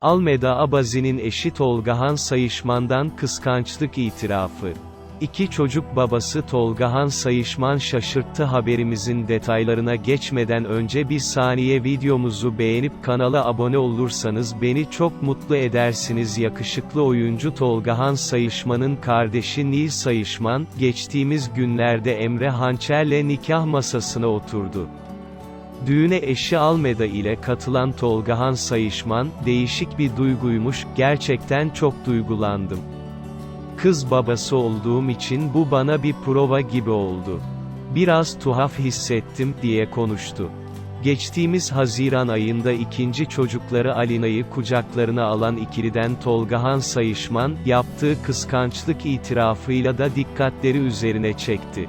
Almeda Abazi'nin eşi Tolgahan Sayışman'dan kıskançlık itirafı. İki çocuk babası Tolgahan Sayışman şaşırttı haberimizin detaylarına geçmeden önce bir saniye videomuzu beğenip kanala abone olursanız beni çok mutlu edersiniz yakışıklı oyuncu Tolgahan Sayışman'ın kardeşi Nil Sayışman, geçtiğimiz günlerde Emre Hançer'le nikah masasına oturdu. Düğüne eşi Almeda ile katılan Tolgahan Sayışman, değişik bir duyguymuş, gerçekten çok duygulandım. Kız babası olduğum için bu bana bir prova gibi oldu. Biraz tuhaf hissettim, diye konuştu. Geçtiğimiz Haziran ayında ikinci çocukları Alina'yı kucaklarına alan ikiliden Tolgahan Sayışman, yaptığı kıskançlık itirafıyla da dikkatleri üzerine çekti.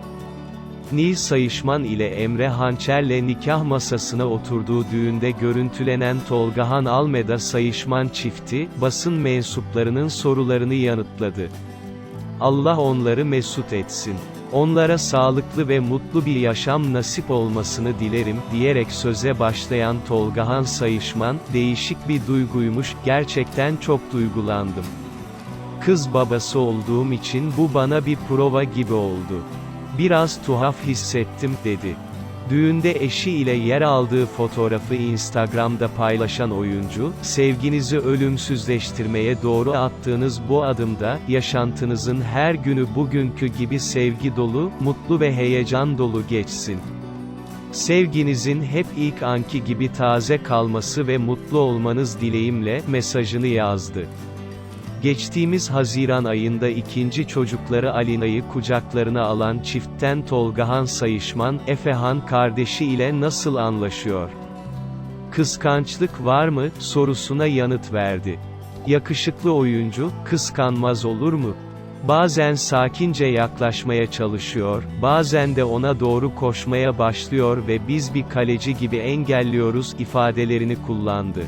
Nil Sayışman ile Emre Hançer'le nikah masasına oturduğu düğünde görüntülenen Tolgahan Almeda Sayışman çifti, basın mensuplarının sorularını yanıtladı. Allah onları mesut etsin. Onlara sağlıklı ve mutlu bir yaşam nasip olmasını dilerim, diyerek söze başlayan Tolgahan Sayışman, değişik bir duyguymuş, gerçekten çok duygulandım. Kız babası olduğum için bu bana bir prova gibi oldu. Biraz tuhaf hissettim, dedi. Düğünde eşi ile yer aldığı fotoğrafı Instagram'da paylaşan oyuncu, sevginizi ölümsüzleştirmeye doğru attığınız bu adımda, yaşantınızın her günü bugünkü gibi sevgi dolu, mutlu ve heyecan dolu geçsin. Sevginizin hep ilk anki gibi taze kalması ve mutlu olmanız dileğimle, mesajını yazdı. Geçtiğimiz Haziran ayında ikinci çocukları Alina'yı kucaklarına alan çiftten Tolgahan Sayışman, Efehan kardeşi ile nasıl anlaşıyor? Kıskançlık var mı, sorusuna yanıt verdi. Yakışıklı oyuncu, kıskanmaz olur mu? Bazen sakince yaklaşmaya çalışıyor, bazen de ona doğru koşmaya başlıyor ve biz bir kaleci gibi engelliyoruz ifadelerini kullandı.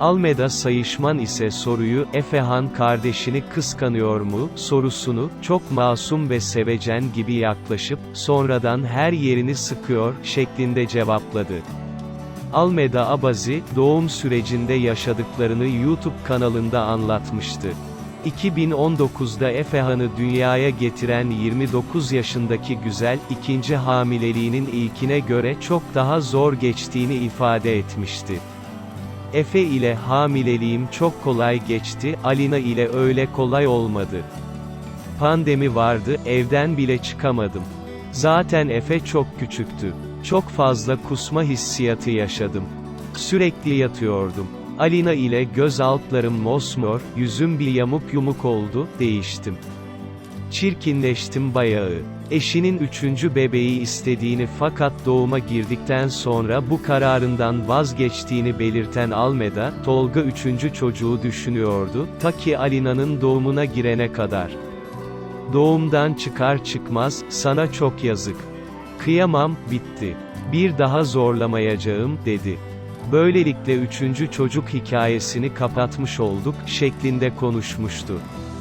Almeda Sayışman ise soruyu, Efehan kardeşini kıskanıyor mu, sorusunu, çok masum ve sevecen gibi yaklaşıp, sonradan her yerini sıkıyor, şeklinde cevapladı. Almeda Abazi, doğum sürecinde yaşadıklarını YouTube kanalında anlatmıştı. 2019'da Efehan'ı dünyaya getiren 29 yaşındaki güzel, ikinci hamileliğinin ilkine göre çok daha zor geçtiğini ifade etmişti. Efe ile hamileliğim çok kolay geçti, Alina ile öyle kolay olmadı. Pandemi vardı, evden bile çıkamadım. Zaten Efe çok küçüktü. Çok fazla kusma hissiyatı yaşadım. Sürekli yatıyordum. Alina ile göz altlarım mosmor, yüzüm bir yamuk yumuk oldu, değiştim. Çirkinleştim bayağı. Eşinin üçüncü bebeği istediğini fakat doğuma girdikten sonra bu kararından vazgeçtiğini belirten Almeda, Tolga üçüncü çocuğu düşünüyordu, ta ki Alina'nın doğumuna girene kadar. Doğumdan çıkar çıkmaz, sana çok yazık. Kıyamam, bitti. Bir daha zorlamayacağım, dedi. Böylelikle üçüncü çocuk hikayesini kapatmış olduk, şeklinde konuşmuştu.